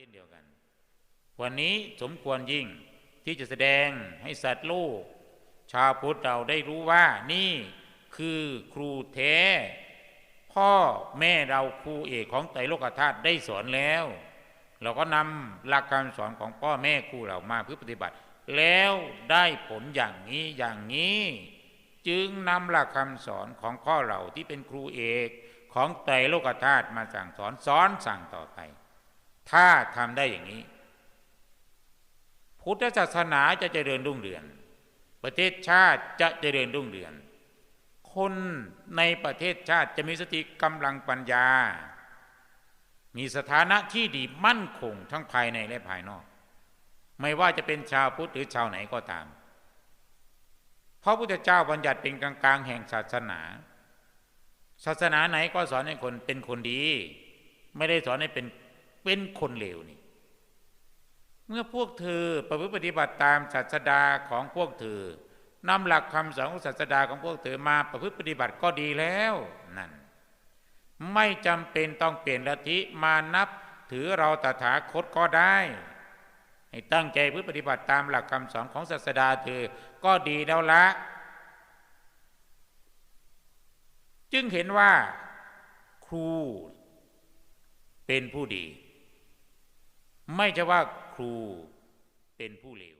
ช่นเดียวกัน วันนี้สมควรยิ่งที่จะแสดงให้สัตว์โลก ชาวพุทธเราได้รู้ว่านี่คือครูแท้ พ่อแม่เราครูเอกของไตรโลกธาตุได้สอนแล้ว เราก็นำหลักการสอนของพ่อแม่ครูเรามาเพื่อปฏิบัติ แล้วได้ผลอย่างนี้อย่างนี้ จึงนำหลักคำสอนของพ่อเราที่เป็นครูเอกของไตรโลกธาตุมาสั่งสอนสอนสั่งต่อไป ถ้าทำได้อย่างนี้ พุทธศาสนาจะเจริญรุ่งเรือง ประเทศชาติจะเจริญรุ่งเรือง คนในประเทศชาติจะมีสติกำลังปัญญา มีสถานะที่ดีมั่นคงทั้งภายในและภายนอก ไม่ว่าจะเป็นชาวพุทธหรือชาวไหนก็ตามเพราะพุทธเจ้าบัญญัติเป็นกลางๆแห่งศาสนา ศาสนาไหนก็สอนให้คนเป็นคนดี ไม่ได้สอนให้เป็น เป็นคนเลวนี่ เมื่อพวกเธอประพฤติปฏิบัติตามศาสดาของพวกเธอนำหลักคำสอนของศาสดาของพวกเธอมาประพฤติปฏิบัติก็ดีแล้วนั่นไม่จำเป็นต้องเปลี่ยนลัทธิมานับถือเราตถาคตก็ได้ ให้ตั้งใจพฤติปฏิบัติตามหลักคำสอนของศาสดาเธอก็ดีแล้วละ จึงเห็นว่าครูเป็นผู้ดี ไม่ใช่ว่าครูเป็นผู้เลว